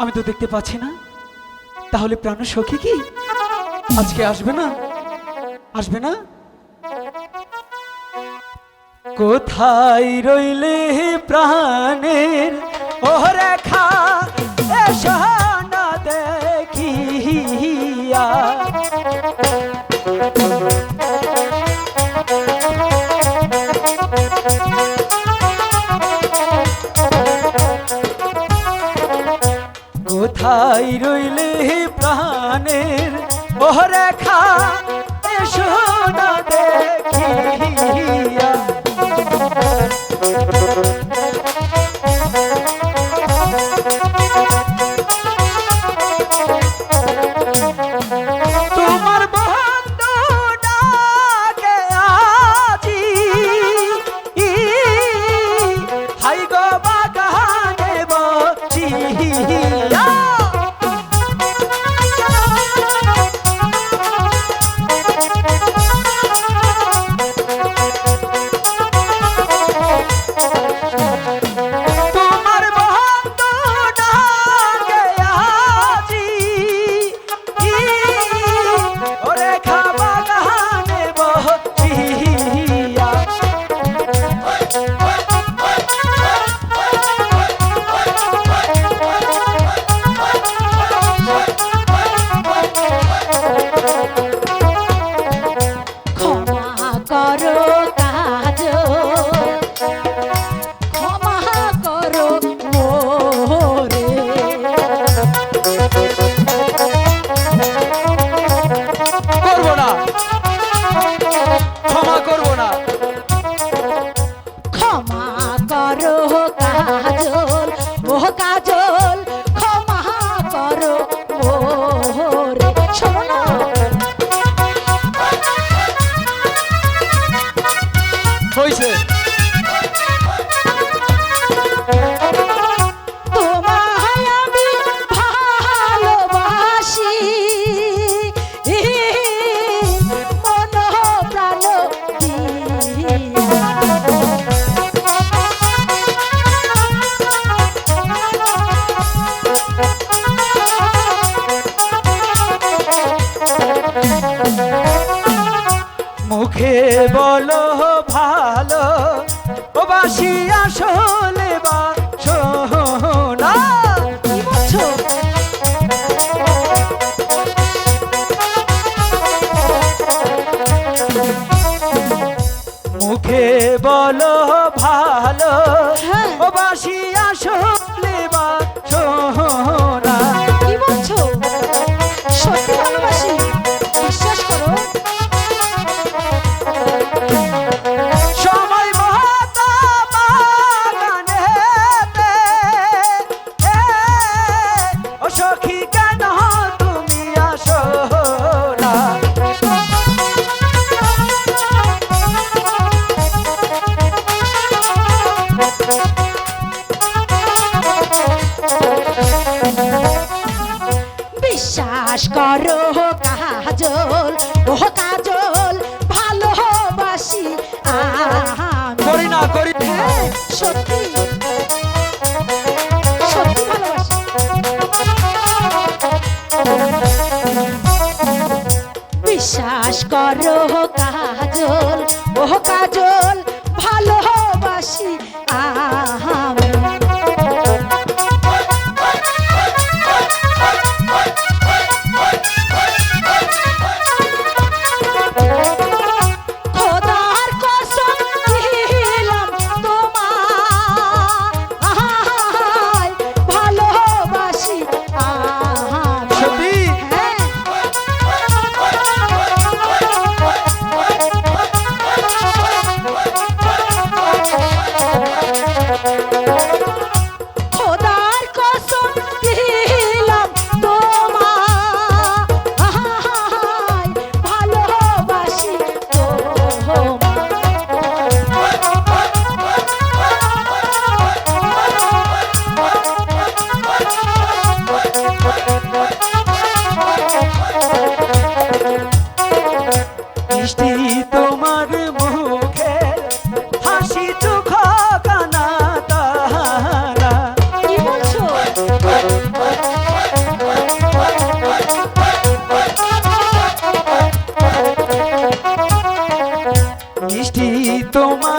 আমি তো দেখতে পাচ্ছি না। তাহলে প্রাণ সখী কি? আজকে আসবে না? আসবে না? কোথায় রইলে প্রাণের? ও রেখা দেখিয়া। ওহরে খা এসো না দেখি। বলো ভালো ও বাসি আসলে বা মুখে বলো ভালো হ্যাঁ। ও বাসি বিশ্বাস করো কাজল ও কাজল। তোমার